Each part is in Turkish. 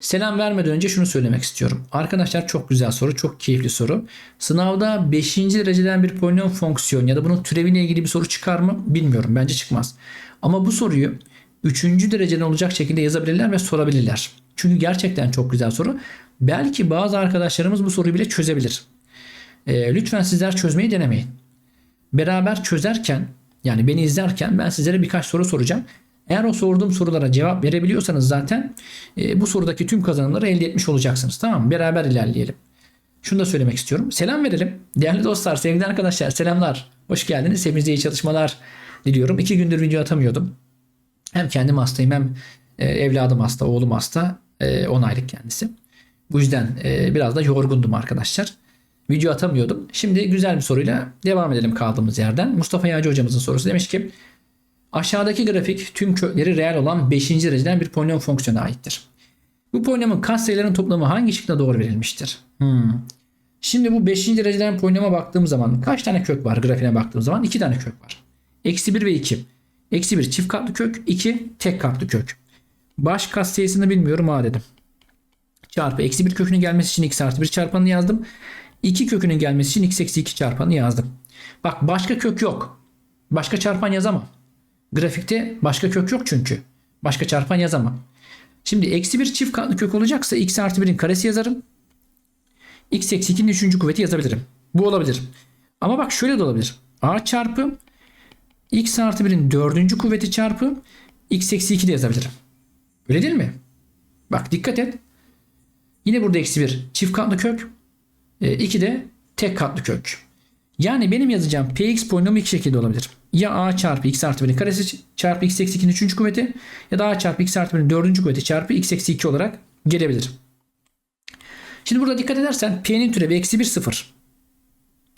Selam vermeden önce şunu söylemek istiyorum. Arkadaşlar çok güzel soru, çok keyifli soru. Sınavda 5. dereceden bir polinom fonksiyon ya da bunun türeviyle ilgili bir soru çıkar mı bilmiyorum. Bence çıkmaz. Ama bu soruyu 3. dereceden olacak şekilde yazabilirler ve sorabilirler. Çünkü gerçekten çok güzel soru. Belki bazı arkadaşlarımız bu soruyu bile çözebilir. Ee, lütfen sizler çözmeyi denemeyin. Beraber çözerken yani beni izlerken ben sizlere birkaç soru soracağım. Eğer o sorduğum sorulara cevap verebiliyorsanız zaten e, bu sorudaki tüm kazanımları elde etmiş olacaksınız. Tamam mı? Beraber ilerleyelim. Şunu da söylemek istiyorum. Selam verelim. Değerli dostlar, sevgili arkadaşlar selamlar. Hoş geldiniz. Hepinize iyi çalışmalar diliyorum. İki gündür video atamıyordum. Hem kendim hastayım hem e, evladım hasta, oğlum hasta. E, 10 aylık kendisi. Bu yüzden e, biraz da yorgundum arkadaşlar. Video atamıyordum. Şimdi güzel bir soruyla devam edelim kaldığımız yerden. Mustafa Yağcı hocamızın sorusu demiş ki Aşağıdaki grafik tüm kökleri reel olan 5. dereceden bir polinom fonksiyona aittir. Bu polinomun katsayıların toplamı hangi şıkla doğru verilmiştir? Hmm. Şimdi bu 5. dereceden polinoma baktığım zaman kaç tane kök var grafiğine baktığım zaman? 2 tane kök var. Eksi 1 ve 2. Eksi 1 çift katlı kök, 2 tek katlı kök. Baş katsayısını bilmiyorum ha dedim. Çarpı eksi 1 kökünün gelmesi için x artı 1 çarpanını yazdım. 2 kökünün gelmesi için x eksi 2 çarpanı yazdım. Bak başka kök yok. Başka çarpan yazamam. Grafikte başka kök yok çünkü. Başka çarpan yazamam. Şimdi eksi bir çift katlı kök olacaksa x artı 1'in karesi yazarım. x eksi 2'nin 3. kuvveti yazabilirim. Bu olabilir. Ama bak şöyle de olabilir. a çarpı x artı 1'in 4. kuvveti çarpı x eksi 2 de yazabilirim. Öyle değil mi? Bak dikkat et. Yine burada eksi 1 çift katlı kök. 2 de tek katlı kök. Yani benim yazacağım px polinomu iki şekilde olabilir. Ya a çarpı x artı 1'in karesi çarpı x eksi 2'nin 3. kuvveti ya da a çarpı x artı 1'in 4. kuvveti çarpı x eksi 2 olarak gelebilir. Şimdi burada dikkat edersen p'nin türevi eksi 1 0.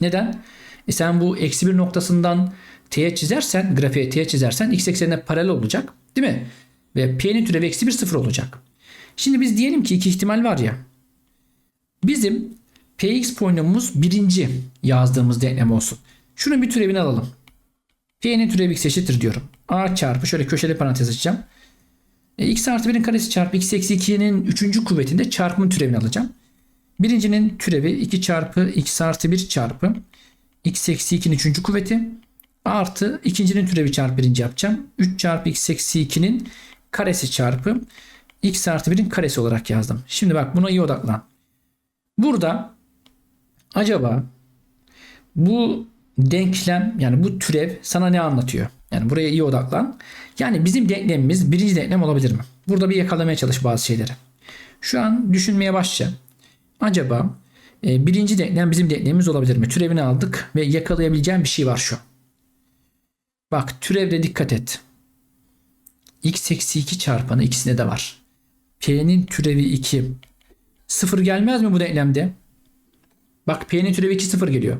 Neden? E sen bu eksi 1 noktasından t'ye çizersen grafiğe t'ye çizersen x eksenine paralel olacak. Değil mi? Ve p'nin türevi eksi 1 0 olacak. Şimdi biz diyelim ki iki ihtimal var ya. Bizim px polinomumuz birinci yazdığımız denklem olsun. Şunun bir türevini alalım. P'nin türevi x eşittir diyorum. A çarpı şöyle köşeli parantez açacağım. E, x artı 1'in karesi çarpı x eksi 2'nin 3. kuvvetinde çarpımın türevini alacağım. Birincinin türevi 2 çarpı x artı 1 çarpı x eksi 2'nin 3. kuvveti artı ikincinin türevi çarpı birinci yapacağım. 3 çarpı x eksi 2'nin karesi çarpı x artı 1'in karesi olarak yazdım. Şimdi bak buna iyi odaklan. Burada acaba bu denklem yani bu türev sana ne anlatıyor? Yani buraya iyi odaklan. Yani bizim denklemimiz birinci denklem olabilir mi? Burada bir yakalamaya çalış bazı şeyleri. Şu an düşünmeye başla. Acaba e, birinci denklem bizim denklemimiz olabilir mi? Türevini aldık ve yakalayabileceğim bir şey var şu. Bak türevde dikkat et. x eksi 2 çarpanı ikisinde de var. P'nin türevi 2. Sıfır gelmez mi bu denklemde? Bak P'nin türevi 2 sıfır geliyor.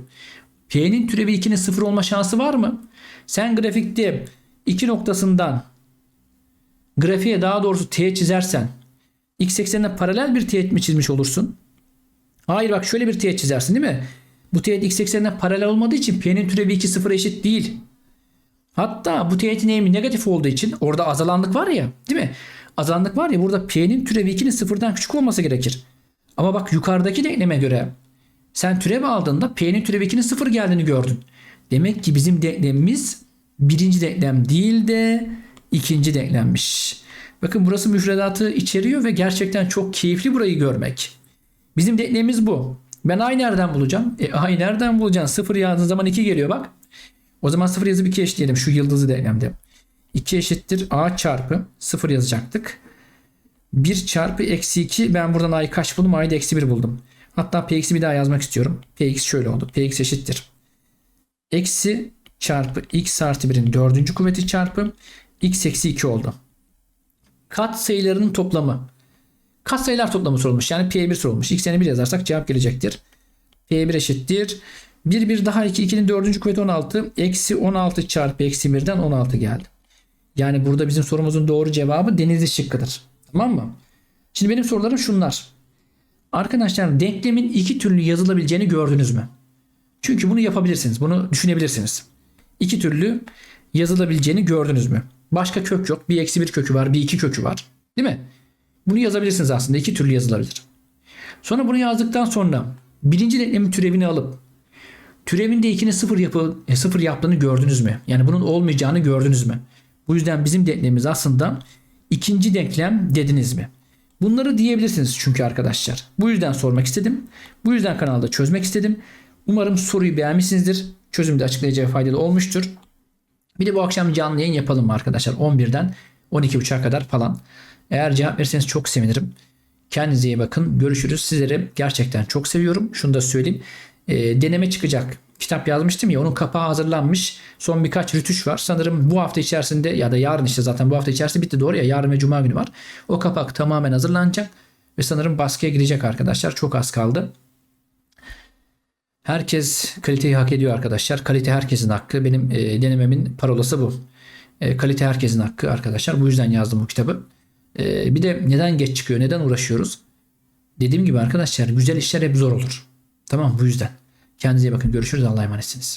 P'nin türevi 2'nin 0 olma şansı var mı? Sen grafikte 2 noktasından grafiğe daha doğrusu T çizersen x eksenine paralel bir teğet mi çizmiş olursun? Hayır bak şöyle bir teğet çizersin değil mi? Bu teğet x eksenine paralel olmadığı için P'nin türevi 2 sıfıra eşit değil. Hatta bu teğetin eğimi negatif olduğu için orada azalanlık var ya değil mi? Azalanlık var ya burada P'nin türevi 2'nin sıfırdan küçük olması gerekir. Ama bak yukarıdaki denkleme göre sen türev aldığında P'nin türev 2'nin 0 geldiğini gördün. Demek ki bizim denklemimiz birinci denklem değil de ikinci denklemmiş. Bakın burası müfredatı içeriyor ve gerçekten çok keyifli burayı görmek. Bizim denklemimiz bu. Ben a'yı nereden bulacağım? E a'yı nereden bulacaksın? 0 yazdığın zaman 2 geliyor bak. O zaman 0 yazıp 2 eşitleyelim şu yıldızı denklemde. 2 eşittir a çarpı 0 yazacaktık. 1 çarpı eksi 2 ben buradan a'yı kaç buldum? a'yı da eksi 1 buldum. Hatta px'i bir daha yazmak istiyorum. px şöyle oldu. px eşittir. Eksi çarpı x artı 1'in dördüncü kuvveti çarpı x eksi 2 oldu. Kat sayılarının toplamı. Kat sayılar toplamı sorulmuş. Yani P1 sorulmuş. X'ini 1 yazarsak cevap gelecektir. P1 eşittir. 1 1 daha 2 2'nin dördüncü kuvveti 16. Eksi 16 çarpı eksi 1'den 16 geldi. Yani burada bizim sorumuzun doğru cevabı denizli şıkkıdır. Tamam mı? Şimdi benim sorularım şunlar. Arkadaşlar denklemin iki türlü yazılabileceğini gördünüz mü? Çünkü bunu yapabilirsiniz. Bunu düşünebilirsiniz. İki türlü yazılabileceğini gördünüz mü? Başka kök yok. Bir eksi bir kökü var. Bir iki kökü var. Değil mi? Bunu yazabilirsiniz aslında. iki türlü yazılabilir. Sonra bunu yazdıktan sonra birinci denklemin türevini alıp türevinde 2'nin sıfır, yapı, e, sıfır yaptığını gördünüz mü? Yani bunun olmayacağını gördünüz mü? Bu yüzden bizim denklemimiz aslında ikinci denklem dediniz mi? Bunları diyebilirsiniz çünkü arkadaşlar. Bu yüzden sormak istedim. Bu yüzden kanalda çözmek istedim. Umarım soruyu beğenmişsinizdir. Çözümü de açıklayıcı ve faydalı olmuştur. Bir de bu akşam canlı yayın yapalım mı arkadaşlar? 11'den 12.30'a kadar falan. Eğer cevap verirseniz çok sevinirim. Kendinize iyi bakın. Görüşürüz. Sizleri gerçekten çok seviyorum. Şunu da söyleyeyim. Ee, deneme çıkacak. Kitap yazmıştım ya onun kapağı hazırlanmış. Son birkaç rütüş var. Sanırım bu hafta içerisinde ya da yarın işte zaten bu hafta içerisinde bitti doğru ya. Yarın ve cuma günü var. O kapak tamamen hazırlanacak. Ve sanırım baskıya girecek arkadaşlar. Çok az kaldı. Herkes kaliteyi hak ediyor arkadaşlar. Kalite herkesin hakkı. Benim e, denememin parolası bu. E, kalite herkesin hakkı arkadaşlar. Bu yüzden yazdım bu kitabı. E, bir de neden geç çıkıyor? Neden uğraşıyoruz? Dediğim gibi arkadaşlar güzel işler hep zor olur. Tamam bu yüzden. Kendinize iyi bakın. Görüşürüz. Allah'a emanetsiniz.